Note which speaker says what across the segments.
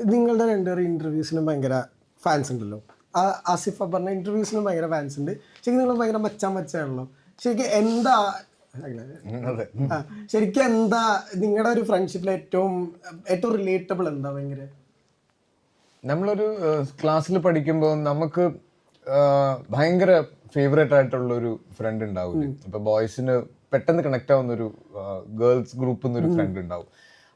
Speaker 1: നിങ്ങളുടെ രണ്ടുപേരും ഇന്റർവ്യൂസിനും ഭയങ്കര ഫാൻസ് ഉണ്ടല്ലോ. ആ ആസിഫ് അബറിന്റെ ഇന്റർവ്യൂസിനും ഭയങ്കര ഫാൻസ് ഉണ്ട്. ശരിക്കും നിങ്ങൾ ഭയങ്കര മച്ചാൻ മച്ചാണല്ലോ ശരിക്കും എന്താ ശരിക്കും എന്താ നിങ്ങളുടെ ഒരു ഫ്രണ്ട്ഷിപ്പിൽ ഏറ്റവും ഏറ്റവും റിലേറ്റബിൾ എന്താ ഭയങ്കര?
Speaker 2: നമ്മളൊരു ക്ലാസ്സിൽ പഠിക്കുമ്പോൾ നമുക്ക് ഭയങ്കര ഫേവറേറ്റ് ആയിട്ടുള്ള ഒരു ഫ്രണ്ട് ഉണ്ടാവും ഇപ്പൊ ബോയ്സിന് പെട്ടെന്ന് കണക്ട് ആവുന്ന ഒരു ഗേൾസ് ഗ്രൂപ്പിൽ നിന്ന് ഒരു ഫ്രണ്ട് ഉണ്ടാവും.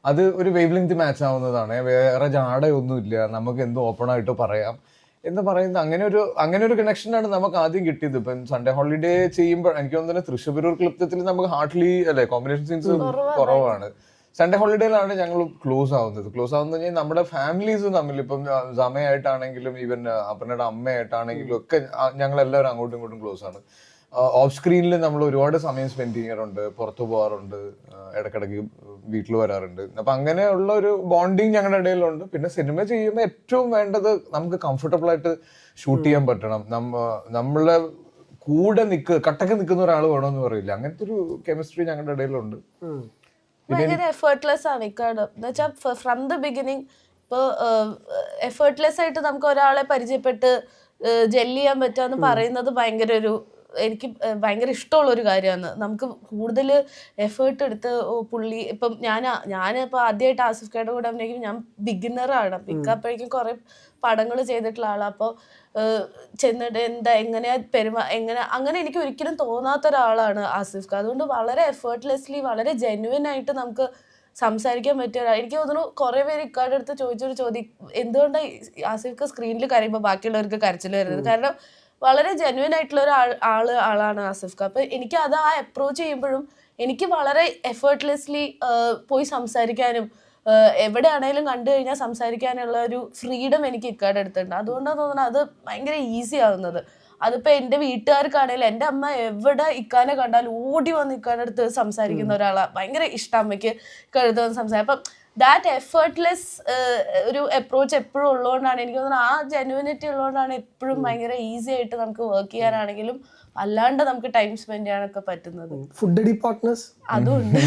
Speaker 2: അത് ഒരു വേവ് ലെങ്ത് മാച്ച് ആവുന്നതാണ്. വേറെ ജാടയൊന്നുമില്ല. നമുക്ക് എന്ത് ഓപ്പൺ ആയിട്ട് പറയാം എന്ന് പറയുന്നത് അങ്ങനെ ഒരു അങ്ങനെ ഒരു കണക്ഷനാണ് നമുക്ക് ആദ്യം കിട്ടിയത്. ഇപ്പം സൺഡേ ഹോളിഡേ ചെയ്യുമ്പോൾ എനിക്ക് തോന്നുന്നത് തൃശ്ശൂർ ക്ലിപ്തത്തിൽ നമുക്ക് ഹാർട്ട്ലി അല്ലെ കോമ്പിനേഷൻ സീൻസ് കുറവാണ്. സൺഡേ ഹോളിഡേയിലാണ് ഞങ്ങൾ ക്ലോസ് ആവുന്നത്. ക്ലോസ് ആവുന്നത് കഴിഞ്ഞാൽ നമ്മുടെ ഫാമിലീസ് തമ്മിൽ ഇപ്പം സമയമായിട്ടാണെങ്കിലും ഈവൻ അപ്പനയുടെ അമ്മയായിട്ടാണെങ്കിലും ഒക്കെ ഞങ്ങൾ എല്ലാവരും അങ്ങോട്ടും ഇങ്ങോട്ടും ക്ലോസ് ആണ്. ഓഫ് സ്ക്രീനിൽ നമ്മൾ ഒരുപാട് സമയം സ്പെൻഡ് ചെയ്യാറുണ്ട്. പുറത്തു പോകാറുണ്ട്. ഇടക്കിടയ്ക്ക് വീട്ടിൽ വരാറുണ്ട്. അപ്പൊ അങ്ങനെയുള്ള ഒരു ബോണ്ടിങ് ഞങ്ങളുടെ ഇടയിലുണ്ട്. പിന്നെ സിനിമ ചെയ്യുമ്പോൾ ഏറ്റവും വേണ്ടത് നമുക്ക് കംഫർട്ടബിൾ ആയിട്ട് ഷൂട്ട് ചെയ്യാൻ പറ്റണം. നമ്മ നമ്മളെ കൂടെ നിൽക്ക് കട്ടക്ക് നിൽക്കുന്ന ഒരാൾ വേണമെന്ന് പറയില്ല. അങ്ങനത്തെ ഒരു കെമിസ്ട്രി ഞങ്ങളുടെ ഇടയിലുണ്ട്.
Speaker 3: ഭയങ്കര എഫേർട്ട്ലെസ് ആണ് ഇക്കാട് എന്നുവെച്ചാൽ ഫ്രം ദ ബിഗിനിങ് ഇപ്പോൾ എഫേർട്ട്ലെസ് ആയിട്ട് നമുക്ക് ഒരാളെ പരിചയപ്പെട്ട് ജെല്ല് ചെയ്യാൻ പറ്റുക എന്ന് പറയുന്നത് ഭയങ്കര ഒരു എനിക്ക് ഭയങ്കര ഇഷ്ടമുള്ള ഒരു കാര്യമാണ്. നമുക്ക് കൂടുതൽ എഫേർട്ട് എടുത്ത് പുള്ളി ഇപ്പം ഞാൻ ഞാൻ ഇപ്പോൾ ആദ്യമായിട്ട് ആസിഫ് ഖായുടെ കൂടെ അഭിനയിക്കും ഞാൻ ബിഗിനറാണ് പിക്കപ്പോഴേക്കും കുറേ പടങ്ങൾ ചെയ്തിട്ടുള്ള ആളാണ് അപ്പോൾ ചെന്നിട്ട് എന്താ എങ്ങനെയാ പെരുമാ എങ്ങനെ അങ്ങനെ എനിക്ക് ഒരിക്കലും തോന്നാത്ത ഒരാളാണ് ആസിഫ് ഖാൻ അതുകൊണ്ട് വളരെ എഫേർട്ട്ലെസ്ലി വളരെ ജെന്യുവൻ ആയിട്ട് നമുക്ക് സംസാരിക്കാൻ പറ്റിയ ഒരാൾ എനിക്ക് തോന്നുന്നു കുറേ പേര് ഇക്കാരുടെ അടുത്ത് ചോദിച്ചൊരു ചോദ്യം എന്തുകൊണ്ടാണ് ആസിഫ് ഖാൻ സ്ക്രീനിൽ കരയുമ്പോൾ ബാക്കിയുള്ളവർക്ക് കരച്ചിൽ വരുന്നത്? കാരണം വളരെ ജെന്വിൻ ആയിട്ടുള്ള ഒരു ആൾ ആൾ ആളാണ് ആസിഫ് ഖാൻ. അപ്പം എനിക്ക് അത് ആ അപ്രോച്ച് ചെയ്യുമ്പോഴും എനിക്ക് വളരെ എഫേർട്ട്ലെസ്ലി പോയി സംസാരിക്കാനും എവിടെയാണെങ്കിലും എവിടെയാണേലും കണ്ടു കഴിഞ്ഞാൽ സംസാരിക്കാനുള്ള ഒരു ഫ്രീഡം എനിക്ക് ഇക്കാടെ അടുത്തുണ്ട്. അതുകൊണ്ടാണ് തോന്നുന്നത് അത് ഭയങ്കര ഈസി ആവുന്നത്. അതിപ്പോൾ എന്റെ വീട്ടുകാർക്കാണെങ്കിലും എന്റെ അമ്മ എവിടെ ഇക്കാനെ കണ്ടാൽ ഓടി വന്ന് ഇക്കാനെടുത്ത് സംസാരിക്കുന്ന ഒരാളാണ് ഭയങ്കര ഇഷ്ടം അമ്മയ്ക്ക് കഴുത്ത് വന്ന് സംസാരിക്കും അപ്പം ദാറ്റ് എഫേർട്ട്ലെസ് ഒരു അപ്രോച്ച് എപ്പോഴും ഉള്ളതുകൊണ്ടാണ്. എനിക്ക് തോന്നുന്നത് ആ ജെനുവിനിറ്റി ഉള്ളതുകൊണ്ടാണ് എപ്പോഴും ഭയങ്കര ഈസി ആയിട്ട് നമുക്ക് വർക്ക് ചെയ്യാനാണെങ്കിലും അല്ലാണ്ട് നമുക്ക് ടൈം സ്പെൻഡ് ചെയ്യാനൊക്കെ പറ്റുന്നത്.
Speaker 1: ഫുഡ് പാർട്ട്നേഴ്സ്
Speaker 3: അതുകൊണ്ട്